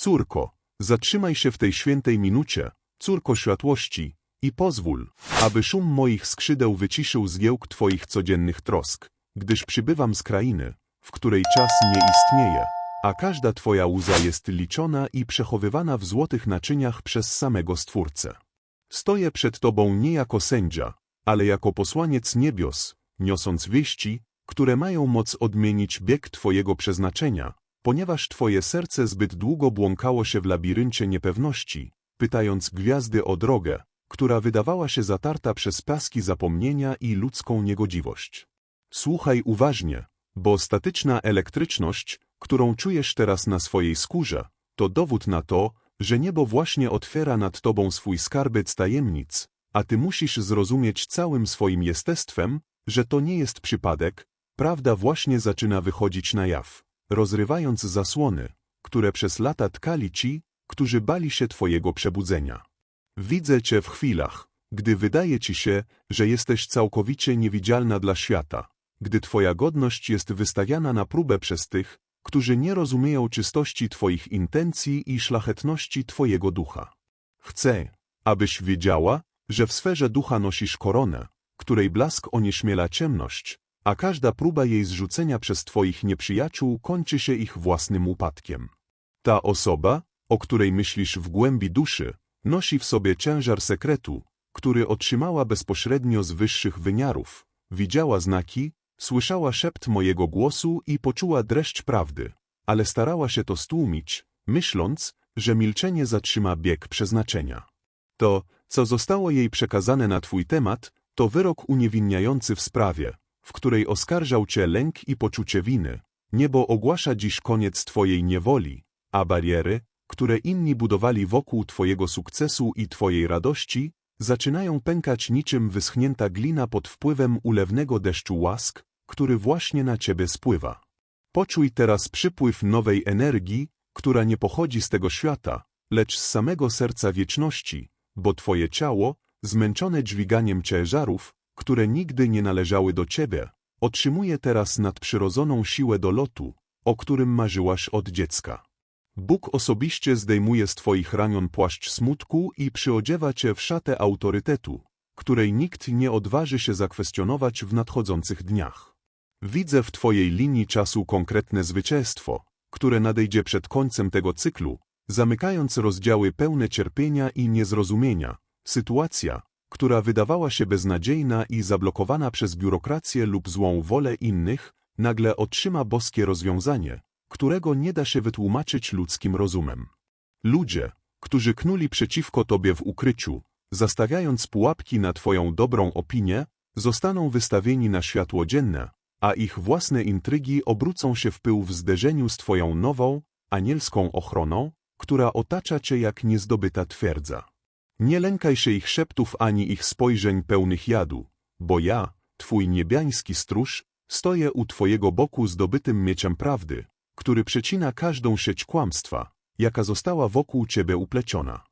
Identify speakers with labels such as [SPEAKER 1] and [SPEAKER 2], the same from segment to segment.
[SPEAKER 1] Córko, zatrzymaj się w tej świętej minucie, córko światłości, i pozwól, aby szum moich skrzydeł wyciszył zgiełk Twoich codziennych trosk, gdyż przybywam z krainy, w której czas nie istnieje, a każda Twoja łza jest liczona i przechowywana w złotych naczyniach przez samego Stwórcę. Stoję przed Tobą nie jako sędzia, ale jako posłaniec niebios, niosąc wieści, które mają moc odmienić bieg Twojego przeznaczenia, ponieważ Twoje serce zbyt długo błąkało się w labiryncie niepewności, pytając gwiazdy o drogę, która wydawała się zatarta przez paski zapomnienia i ludzką niegodziwość. Słuchaj uważnie, bo statyczna elektryczność, którą czujesz teraz na swojej skórze, to dowód na to, że niebo właśnie otwiera nad tobą swój skarbiec tajemnic, a ty musisz zrozumieć całym swoim jestestwem, że to nie jest przypadek, prawda właśnie zaczyna wychodzić na jaw, rozrywając zasłony, które przez lata tkali ci, którzy bali się twojego przebudzenia. Widzę cię w chwilach, gdy wydaje ci się, że jesteś całkowicie niewidzialna dla świata, gdy twoja godność jest wystawiana na próbę przez tych, którzy nie rozumieją czystości twoich intencji i szlachetności twojego ducha. Chcę, abyś wiedziała, że w sferze ducha nosisz koronę, której blask onieśmiela ciemność, a każda próba jej zrzucenia przez twoich nieprzyjaciół kończy się ich własnym upadkiem. Ta osoba, o której myślisz w głębi duszy, nosi w sobie ciężar sekretu, który otrzymała bezpośrednio z wyższych wymiarów, widziała znaki, słyszała szept mojego głosu i poczuła dreszcz prawdy, ale starała się to stłumić, myśląc, że milczenie zatrzyma bieg przeznaczenia. To, co zostało jej przekazane na twój temat, to wyrok uniewinniający w sprawie, w której oskarżał cię lęk i poczucie winy. Niebo ogłasza dziś koniec twojej niewoli, a bariery, które inni budowali wokół twojego sukcesu i twojej radości, zaczynają pękać niczym wyschnięta glina pod wpływem ulewnego deszczu łask, który właśnie na ciebie spływa. Poczuj teraz przypływ nowej energii, która nie pochodzi z tego świata, lecz z samego serca wieczności, bo twoje ciało, zmęczone dźwiganiem ciężarów, które nigdy nie należały do ciebie, otrzymuje teraz nadprzyrodzoną siłę do lotu, o którym marzyłaś od dziecka. Bóg osobiście zdejmuje z twoich ramion płaszcz smutku i przyodziewa cię w szatę autorytetu, której nikt nie odważy się zakwestionować w nadchodzących dniach. Widzę w twojej linii czasu konkretne zwycięstwo, które nadejdzie przed końcem tego cyklu, zamykając rozdziały pełne cierpienia i niezrozumienia, sytuacja, która wydawała się beznadziejna i zablokowana przez biurokrację lub złą wolę innych, nagle otrzyma boskie rozwiązanie, którego nie da się wytłumaczyć ludzkim rozumem. Ludzie, którzy knuli przeciwko tobie w ukryciu, zastawiając pułapki na twoją dobrą opinię, zostaną wystawieni na światło dzienne, a ich własne intrygi obrócą się w pył w zderzeniu z twoją nową, anielską ochroną, która otacza cię jak niezdobyta twierdza. Nie lękaj się ich szeptów ani ich spojrzeń pełnych jadu, bo ja, twój niebiański stróż, stoję u twojego boku zdobytym mieczem prawdy, który przecina każdą sieć kłamstwa, jaka została wokół ciebie upleciona.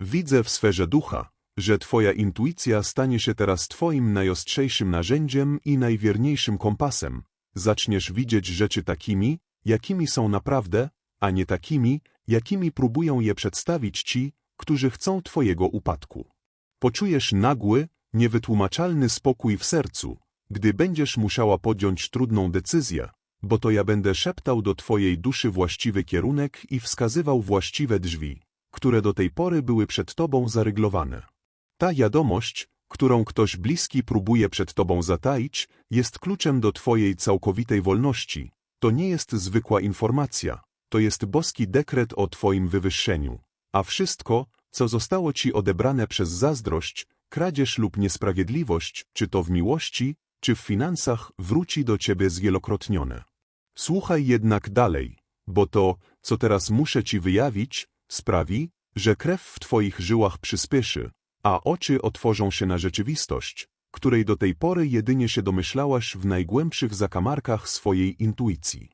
[SPEAKER 1] Widzę w sferze ducha, że twoja intuicja stanie się teraz twoim najostrzejszym narzędziem i najwierniejszym kompasem. Zaczniesz widzieć rzeczy takimi, jakimi są naprawdę, a nie takimi, jakimi próbują je przedstawić ci, którzy chcą twojego upadku. Poczujesz nagły, niewytłumaczalny spokój w sercu, gdy będziesz musiała podjąć trudną decyzję, bo to ja będę szeptał do twojej duszy właściwy kierunek i wskazywał właściwe drzwi, które do tej pory były przed tobą zaryglowane. Ta wiadomość, którą ktoś bliski próbuje przed tobą zataić, jest kluczem do twojej całkowitej wolności. To nie jest zwykła informacja, to jest boski dekret o twoim wywyższeniu. A wszystko, co zostało ci odebrane przez zazdrość, kradzież lub niesprawiedliwość, czy to w miłości, czy w finansach, wróci do ciebie zwielokrotnione. Słuchaj jednak dalej, bo to, co teraz muszę ci wyjawić, sprawi, że krew w twoich żyłach przyspieszy, a oczy otworzą się na rzeczywistość, której do tej pory jedynie się domyślałaś w najgłębszych zakamarkach swojej intuicji.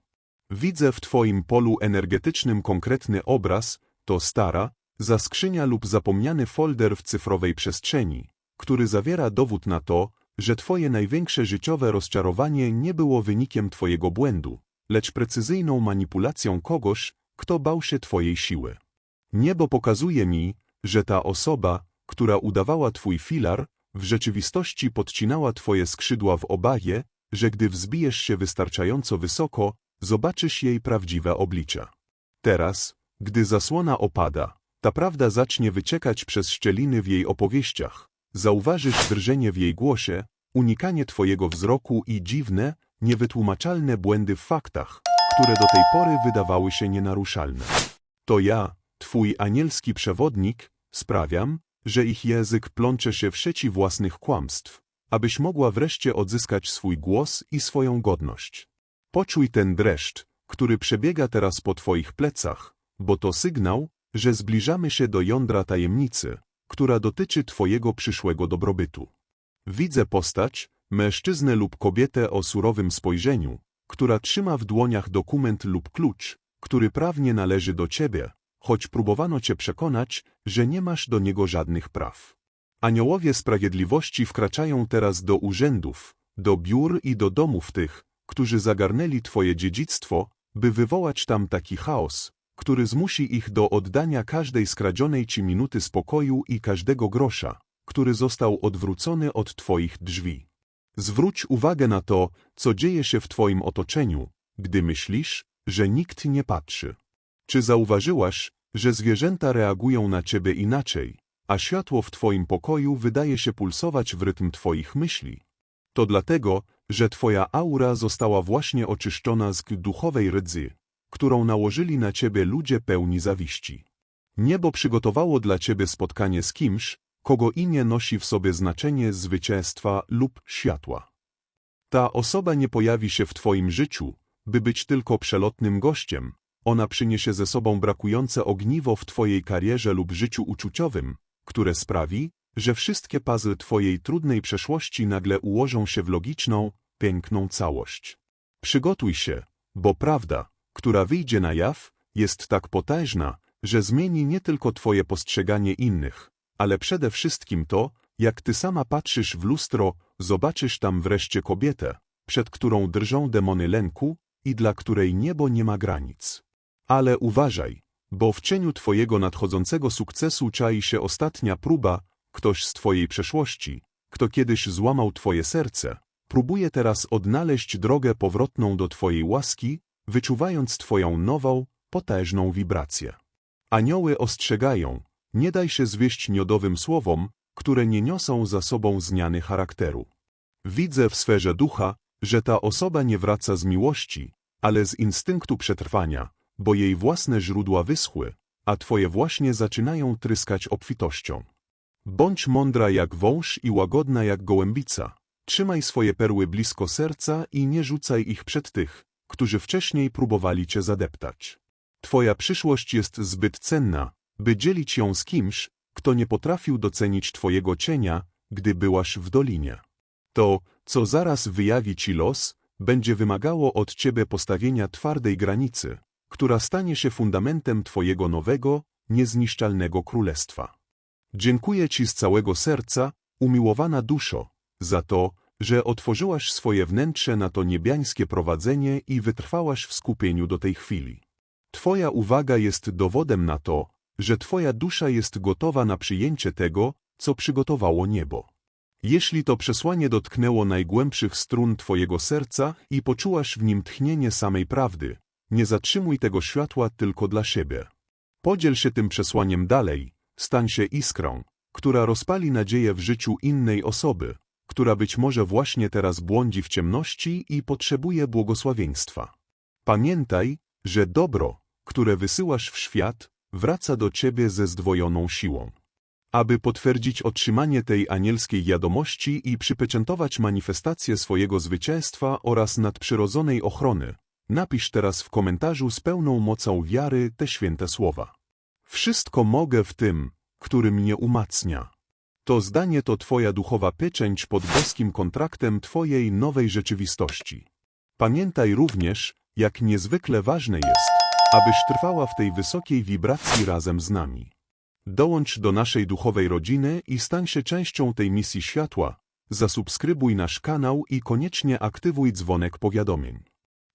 [SPEAKER 1] Widzę w twoim polu energetycznym konkretny obraz, to stara, zaskrzynia lub zapomniany folder w cyfrowej przestrzeni, który zawiera dowód na to, że twoje największe życiowe rozczarowanie nie było wynikiem twojego błędu, lecz precyzyjną manipulacją kogoś, kto bał się Twojej siły. Niebo pokazuje mi, że ta osoba, która udawała Twój filar, w rzeczywistości podcinała Twoje skrzydła w obawie, że gdy wzbijesz się wystarczająco wysoko, zobaczysz jej prawdziwe oblicza. Teraz, gdy zasłona opada, ta prawda zacznie wyciekać przez szczeliny w jej opowieściach. Zauważysz drżenie w jej głosie, unikanie Twojego wzroku i dziwne, niewytłumaczalne błędy w faktach, które do tej pory wydawały się nienaruszalne. To ja, Twój anielski przewodnik, sprawiam, że ich język plącze się w sieci własnych kłamstw, abyś mogła wreszcie odzyskać swój głos i swoją godność. Poczuj ten dreszcz, który przebiega teraz po Twoich plecach, bo to sygnał, że zbliżamy się do jądra tajemnicy, która dotyczy Twojego przyszłego dobrobytu. Widzę postać, mężczyznę lub kobietę o surowym spojrzeniu, która trzyma w dłoniach dokument lub klucz, który prawnie należy do Ciebie, choć próbowano Cię przekonać, że nie masz do niego żadnych praw. Aniołowie sprawiedliwości wkraczają teraz do urzędów, do biur i do domów tych, którzy zagarnęli Twoje dziedzictwo, by wywołać tam taki chaos, który zmusi ich do oddania każdej skradzionej Ci minuty spokoju i każdego grosza, który został odwrócony od Twoich drzwi. Zwróć uwagę na to, co dzieje się w Twoim otoczeniu, gdy myślisz, że nikt nie patrzy. Czy zauważyłaś, że zwierzęta reagują na Ciebie inaczej, a światło w Twoim pokoju wydaje się pulsować w rytm Twoich myśli? To dlatego, że Twoja aura została właśnie oczyszczona z duchowej rdzy, którą nałożyli na Ciebie ludzie pełni zawiści. Niebo przygotowało dla Ciebie spotkanie z kimś, kogo imię nosi w sobie znaczenie zwycięstwa lub światła. Ta osoba nie pojawi się w Twoim życiu, by być tylko przelotnym gościem, ona przyniesie ze sobą brakujące ogniwo w Twojej karierze lub życiu uczuciowym, które sprawi, że wszystkie puzzle Twojej trudnej przeszłości nagle ułożą się w logiczną, piękną całość. Przygotuj się, bo prawda, która wyjdzie na jaw, jest tak potężna, że zmieni nie tylko Twoje postrzeganie innych, ale przede wszystkim to, jak Ty sama patrzysz w lustro, zobaczysz tam wreszcie kobietę, przed którą drżą demony lęku i dla której niebo nie ma granic. Ale uważaj, bo w cieniu Twojego nadchodzącego sukcesu czai się ostatnia próba, ktoś z Twojej przeszłości, kto kiedyś złamał Twoje serce, próbuje teraz odnaleźć drogę powrotną do Twojej łaski, wyczuwając Twoją nową, potężną wibrację. Anioły ostrzegają, nie daj się zwieść niodowym słowom, które nie niosą za sobą zmiany charakteru. Widzę w sferze ducha, że ta osoba nie wraca z miłości, ale z instynktu przetrwania, bo jej własne źródła wyschły, a twoje właśnie zaczynają tryskać obfitością. Bądź mądra jak wąż i łagodna jak gołębica. Trzymaj swoje perły blisko serca i nie rzucaj ich przed tych, którzy wcześniej próbowali cię zadeptać. Twoja przyszłość jest zbyt cenna, by dzielić ją z kimś, kto nie potrafił docenić twojego cienia, gdy byłaś w dolinie. To, co zaraz wyjawi ci los, będzie wymagało od ciebie postawienia twardej granicy, która stanie się fundamentem twojego nowego, niezniszczalnego królestwa. Dziękuję ci z całego serca, umiłowana duszo, za to, że otworzyłaś swoje wnętrze na to niebiańskie prowadzenie i wytrwałaś w skupieniu do tej chwili. Twoja uwaga jest dowodem na to, że Twoja dusza jest gotowa na przyjęcie tego, co przygotowało niebo. Jeśli to przesłanie dotknęło najgłębszych strun Twojego serca i poczułaś w nim tchnienie samej prawdy, nie zatrzymuj tego światła tylko dla siebie. Podziel się tym przesłaniem dalej, stań się iskrą, która rozpali nadzieję w życiu innej osoby, która być może właśnie teraz błądzi w ciemności i potrzebuje błogosławieństwa. Pamiętaj, że dobro, które wysyłasz w świat, wraca do ciebie ze zdwojoną siłą. Aby potwierdzić otrzymanie tej anielskiej wiadomości i przypieczętować manifestację swojego zwycięstwa oraz nadprzyrodzonej ochrony, napisz teraz w komentarzu z pełną mocą wiary te święte słowa. Wszystko mogę w tym, który mnie umacnia. To zdanie to Twoja duchowa pieczęć pod boskim kontraktem Twojej nowej rzeczywistości. Pamiętaj również, jak niezwykle ważne jest, abyś trwała w tej wysokiej wibracji razem z nami. Dołącz do naszej duchowej rodziny i stań się częścią tej misji światła, zasubskrybuj nasz kanał i koniecznie aktywuj dzwonek powiadomień.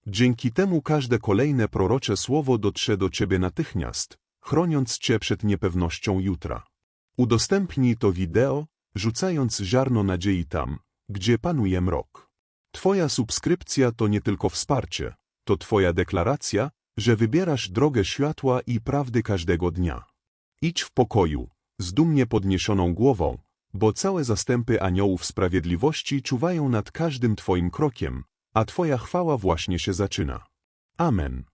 [SPEAKER 1] Dzięki temu każde kolejne prorocze słowo dotrze do ciebie natychmiast, chroniąc cię przed niepewnością jutra. Udostępnij to wideo, rzucając ziarno nadziei tam, gdzie panuje mrok. Twoja subskrypcja to nie tylko wsparcie, to Twoja deklaracja, że wybierasz drogę światła i prawdy każdego dnia. Idź w pokoju, z dumnie podniesioną głową, bo całe zastępy aniołów sprawiedliwości czuwają nad każdym Twoim krokiem, a Twoja chwała właśnie się zaczyna. Amen.